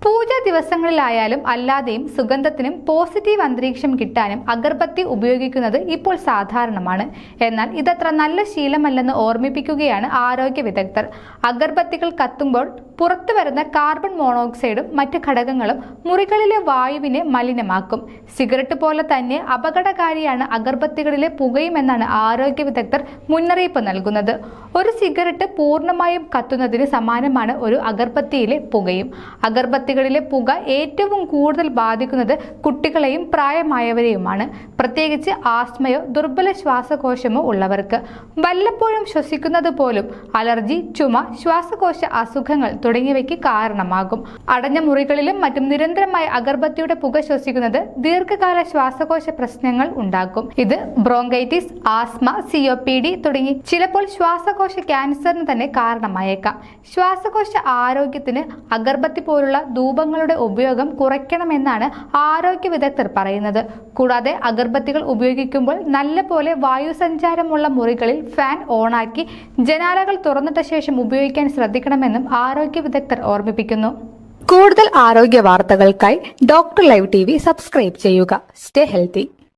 por പൂജ ദിവസങ്ങളിലായാലും അല്ലാതെയും സുഗന്ധത്തിനും positive അന്തരീക്ഷം കിട്ടാനും അഗർബത്തി ഉപയോഗിക്കുന്നത് ഇപ്പോൾ സാധാരണമാണ്. എന്നാൽ ഇതത്ര നല്ല ശീലമല്ലെന്ന് ഓർമ്മിപ്പിക്കുകയാണ് ആരോഗ്യ വിദഗ്ധർ. അഗർബത്തികൾ കത്തുമ്പോൾ പുറത്തു വരുന്ന കാർബൺ മോണോക്സൈഡും മറ്റ് ഘടകങ്ങളും മുറികളിലെ വായുവിനെ മലിനമാക്കും. സിഗരറ്റ് പോലെ തന്നെ അപകടകാരിയാണ് അഗർബത്തികളിലെ പുകയുമെന്നാണ് ആരോഗ്യ വിദഗ്ധർ മുന്നറിയിപ്പ് നൽകുന്നത്. ഒരു സിഗരറ്റ് പൂർണമായും കത്തുന്നതിന് സമാനമാണ് ഒരു അഗർബത്തിയിലെ പുകയും. അഗർബത്തികളിലെ പുക ഏറ്റവും കൂടുതൽ ബാധിക്കുന്നത് കുട്ടികളെയും പ്രായമായവരെയുമാണ്. പ്രത്യേകിച്ച് ആസ്മയോ ദുർബല ശ്വാസകോശമോ ഉള്ളവർക്ക്. വല്ലപ്പോഴും ശ്വസിക്കുന്നത് പോലും അലർജി ചുമ ശ്വാസകോശ അസുഖങ്ങൾ തുടങ്ങിയവയ്ക്ക് കാരണമാകും. അടഞ്ഞ മുറികളിലും മറ്റും നിരന്തരമായി അഗർബത്തിയുടെ പുക ശ്വസിക്കുന്നത് ദീർഘകാല ശ്വാസകോശ പ്രശ്നങ്ങൾ ഉണ്ടാക്കും. ഇത് ബ്രോങ്കൈറ്റിസ് ആസ്മ സിഒപിഡി തുടങ്ങി ചിലപ്പോൾ ശ്വാസകോശ ക്യാൻസറിന് തന്നെ കാരണമായേക്കാം. ശ്വാസകോശ ആരോഗ്യത്തിന് അഗർബത്തി പോലുള്ള ധൂപങ്ങളുടെ ഉപയോഗം കുറയ്ക്കണമെന്നാണ് ആരോഗ്യ വിദഗ്ധർ പറയുന്നത്. കൂടാതെ അഗർബത്തികൾ ഉപയോഗിക്കുമ്പോൾ നല്ലപോലെ വായുസഞ്ചാരമുള്ള മുറികളിൽ ഫാൻ ഓണാക്കി ജനാലകൾ തുറന്നിട്ട ശേഷം ഉപയോഗിക്കാൻ ശ്രദ്ധിക്കണമെന്നും ആരോഗ്യ വിദഗ്ധർ ഓർമ്മിപ്പിക്കുന്നു. കൂടുതൽ ആരോഗ്യ വാർത്തകൾക്കായി ഡോക്ടർ ലൈവ് ടി സബ്സ്ക്രൈബ് ചെയ്യുക. Stay healthy.